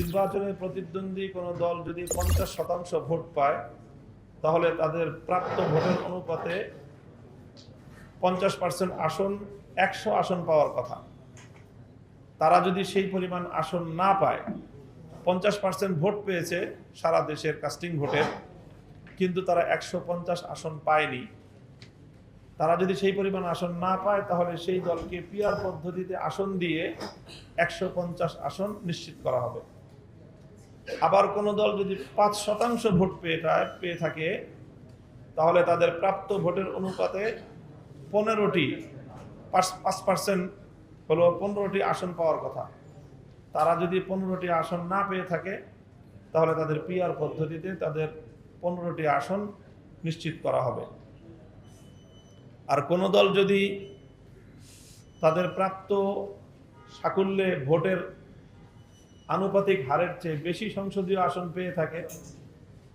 নির্বাচনে প্রতিদ্বন্দ্বী কোনো দল যদি পঞ্চাশ শতাংশ ভোট পায়, তাহলে তাদের প্রাপ্ত ভোটের অনুপাতে পঞ্চাশ পার্সেন্ট আসন, একশো আসন পাওয়ার কথা। তারা যদি সেই পরিমাণ আসন না পায়, পঞ্চাশ পার্সেন্ট ভোট পেয়েছে সারা দেশের কাস্টিং ভোটের, কিন্তু তারা একশো পঞ্চাশ আসন পায়নি। তারা যদি সেই পরিমাণ আসন না পায়, তাহলে সেই দলকে পিয়ার পদ্ধতিতে আসন দিয়ে একশো পঞ্চাশ আসন নিশ্চিত করা হবে। আবার কোনো দল যদি পাঁচ শতাংশ ভোট পেয়ে পেয়ে থাকে, তাহলে তাদের প্রাপ্ত ভোটের অনুপাতে পনেরোটি পাঁচ পার্সেন্ট হলো পনেরোটি আসন পাওয়ার কথা। তারা যদি পনেরোটি আসন না পেয়ে থাকে, তাহলে তাদের পিআর পদ্ধতিতে তাদের পনেরোটি আসন নিশ্চিত করা হবে। আর কোনো দল যদি তাদের প্রাপ্ত সাকুল্যে ভোটের আনুপাতিক হারের চেয়ে বেশি সংসদীয় আসন পেয়ে থাকে,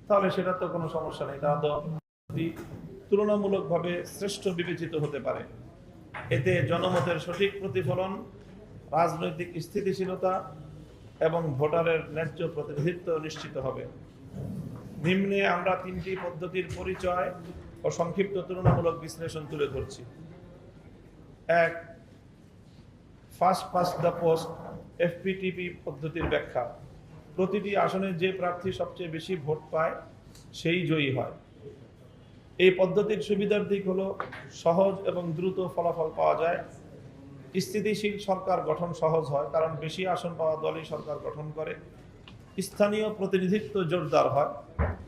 তাহলে সেটা তো কোনো সমস্যা নেই। তারা তো তুলনামূলকভাবে শ্রেষ্ঠ বিবেচিত হতে পারে। এতে জনমতের সঠিক প্রতিফলন, রাজনৈতিক স্থিতিশীলতা এবং ভোটারের ন্যায্য প্রতিনিধিত্ব নিশ্চিত হবে। নিম্নে আমরা তিনটি পদ্ধতির পরিচয় ও সংক্ষিপ্ত তুলনামূলক বিশ্লেষণ তুলে ধরছি। এক, first past the post FPTP পদ্ধতির ব্যাখ্যা। প্রতিটি আসনে যে প্রার্থী সবচেয়ে বেশি ভোট পায়, সেই জয়ী হয়। এই পদ্ধতির সুবিধার দিক হলো সহজ এবং দ্রুত ফলাফল পাওয়া যায়। স্থিতিশীল সরকার গঠন সহজ হয়, কারণ বেশি আসন পাওয়া দলই সরকার গঠন করে। স্থানীয় প্রতিনিধিত্ব জোরদার হয়,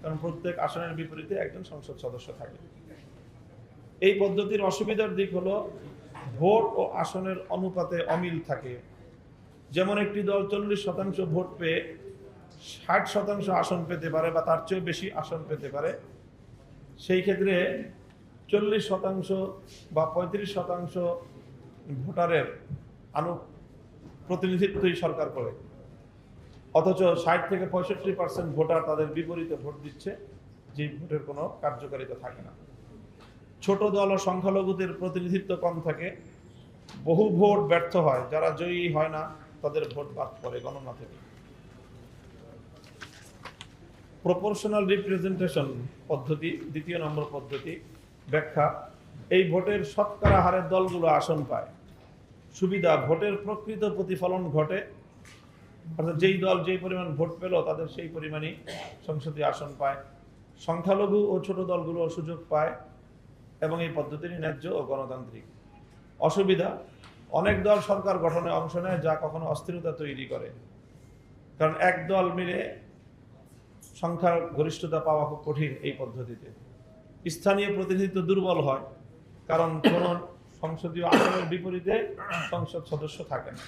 কারণ প্রত্যেক আসনের বিপরীতে একজন সংসদ সদস্য থাকে। এই পদ্ধতির অসুবিধার দিক হলো ভোট ও আসনের অনুপাতে অমিল থাকে। যেমন একটি দল চল্লিশ শতাংশ ভোট পেয়ে ষাট শতাংশ আসন পেতে পারে বা তার চেয়েও বেশি আসন পেতে পারে, সেই ক্ষেত্রে চল্লিশ শতাংশ বা পঁয়ত্রিশ শতাংশ ভোটারের আনু প্রতিনিধিত্বই সরকার করে। অথচ ষাট থেকে পঁয়ষট্টি পার্সেন্ট ভোটার তাদের বিপরীতে ভোট দিচ্ছে যে ভোটের কোনো কার্যকারিতা থাকে না। ছোট দল ও সংখ্যালঘুদের প্রতিনিধিত্ব কম থাকে, বহু ভোট ব্যর্থ হয়, যারা জয়ী হয় না তাদের ভোট বাদ পড়ে গণনা থেকে। প্রপোর্শনাল রিপ্রেজেন্টেশন পদ্ধতি, দ্বিতীয় নম্বর পদ্ধতি, ব্যাখ্যা। এই ভোটের শতকরা হারের দলগুলো আসন পায়। সুবিধা, ভোটের প্রকৃত প্রতিফলন ঘটে। অর্থাৎ যেই দল যেই পরিমাণ ভোট পেল, তাদের সেই পরিমাণই সংসদীয় আসন পায়। সংখ্যালঘু ও ছোট দলগুলো সুযোগ পায় এবং এই পদ্ধতিটি ন্যায্য ও গণতান্ত্রিক। অসুবিধা অনেক দল সরকার গঠনে অংশ নেয় যা কখনো অস্থিরতা তৈরি করে। কারণ এক দল মিলে সংখ্যার গরিষ্ঠতা পাওয়া খুব কঠিন এই পদ্ধতিতে। স্থানীয় প্রতিনিধিত্ব দুর্বল হয়, কারণ কোন সংসদীয় আসনের বিপরীতে সংসদ সদস্য থাকে না।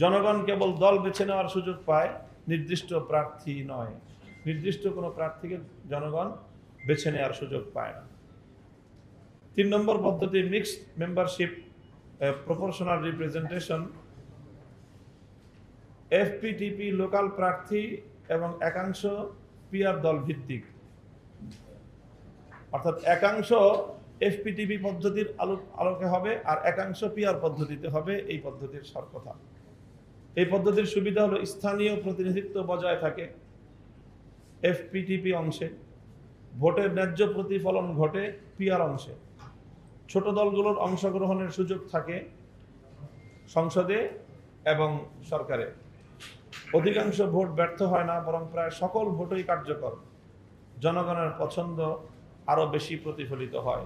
জনগণ কেবল দল বেছে নেওয়ার সুযোগ পায়, নির্দিষ্ট প্রার্থী নয়। নির্দিষ্ট কোনো প্রার্থীকে জনগণ বেছে নেওয়ার সুযোগ পায় না। তিন নম্বর পদ্ধতি mixed membership proportional representation FPTP local প্রার্থী এবং একাংশ পিআর দল ভিত্তিক। অর্থাৎ একাংশ এফপিটিপি পদ্ধতির আলো আলোকে হবে আর একাংশ পিআর পদ্ধতিতে হবে এই পদ্ধতির সর কথা এই পদ্ধতির সুবিধা হলো স্থানীয় প্রতিনিধিত্ব বজায় থাকে এফপিটিপি অংশে। ভোটের ন্যায্য প্রতিফলন ঘটে পিআর অংশে। ছোট দলগুলোর অংশগ্রহণের সুযোগ থাকে সংসদে এবং সরকারে। অধিকাংশ ভোট ব্যর্থ হয় না, বরং প্রায় সকল ভোটই কার্যকর। জনগণের পছন্দ আরও বেশি প্রতিফলিত হয়।